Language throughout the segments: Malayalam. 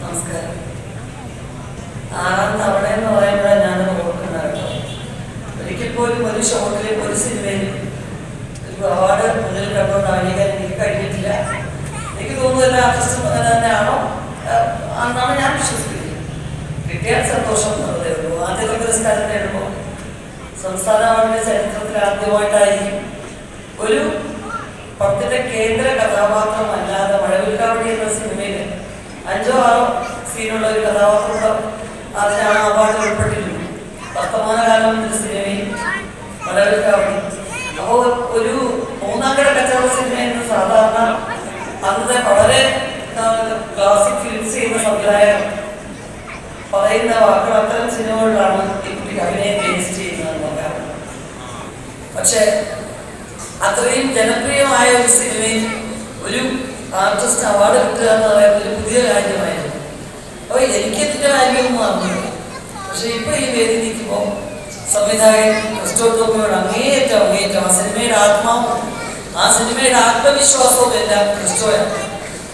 നമസ്കാരം. ആറാം തവണ എന്ന് ഞാൻ ഓർക്കുന്നത് കേട്ടോ ഒരിക്കൽ പോലും ഒരു ഒരു സിനിമയിലും ഒരു അവാർഡ് മുന്നിൽ കണ്ടോ നാഴികാൻ എനിക്ക് കഴിഞ്ഞിട്ടില്ല. എനിക്ക് ഞാൻ വിശ്വസിക്കുന്നത്. കിട്ടിയാൽ സന്തോഷം എന്നുള്ളതേ ഉള്ളൂ ആദ്യത്തെ പുരസ്കാരം നേടുമ്പോൾ സംസ്ഥാന അവാർഡിന്റെ ഒരു പത്തിന്റെ കേന്ദ്ര കഥാപാത്രമല്ലാതെ മഴവിൽക്കാവടി എന്ന സിനിമയിൽ അഞ്ചോ ആറോ സീനുള്ള ഒരു കഥാപാത്രം അതിനാണ് അവാർഡ് ഉൾപ്പെട്ടിരുന്നത് വർത്തമാനകാലം എന്ന സിനിമയിൽ വളരെ അപ്പോൾ ഒരു മൂന്നാംകര കച്ചവട സിനിമ എന്ന് സാധാരണ അന്നത്തെ വളരെ ക്ലാസിക് ഫിലിംസ് ചെയ്യുന്ന സംവിധായകർ പറയുന്ന വാക്കുകൾ അത്തരം സിനിമകളിലാണ് കുട്ടിക്ക് അഭിനയം ബേസ് ചെയ്യുന്നതെന്ന് പക്ഷെ അത്രയും ജനപ്രിയമായ ഒരു സിനിമയിൽ ഒരു ആർട്ടിസ്റ്റ് അവാർഡ് കിട്ടുക എന്ന് പറയുന്നത് പുതിയ കാര്യമായിരുന്നു. അപ്പോൾ എനിക്ക് ഇതിന്റെ കാര്യമൊന്നും അറിഞ്ഞില്ല പക്ഷെ ഇപ്പൊ ഈ വേദി നിൽക്കുമ്പോൾ സംവിധായകൻ ക്രിസ്റ്റോ ടോമിയോട് അങ്ങേയറ്റം അങ്ങേയറ്റം ആ സിനിമയുടെ ആത്മാവും ആ സിനിമയുടെ ആത്മവിശ്വാസവും എല്ലാം ക്രിസ്റ്റോയാണ്.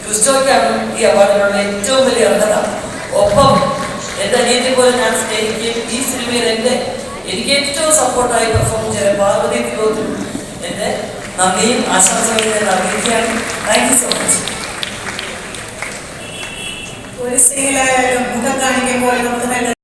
ക്രിസ്റ്റോയ്ക്കാണ് ഈ അവാർഡിനുള്ള ഏറ്റവും വലിയ അർഹത. ഒപ്പം എന്റെ അനിയത്തെ പോലെ ഞാൻ സ്നേഹിക്കുകയും ഈ സിനിമയിൽ എന്റെ എനിക്ക് ഏറ്റവും സപ്പോർട്ടായി പെർഫോം ചെയ്ത പാർവതി തിരുവോത്തിനും നന്ദിയും ആശംസകളും അറിയിക്കുകയാണ്. താങ്ക് യു സോ മച്ച് ഒരു സ്ത്രീയിലായാലും മുഖം കാണിക്കുമ്പോൾ നമുക്ക്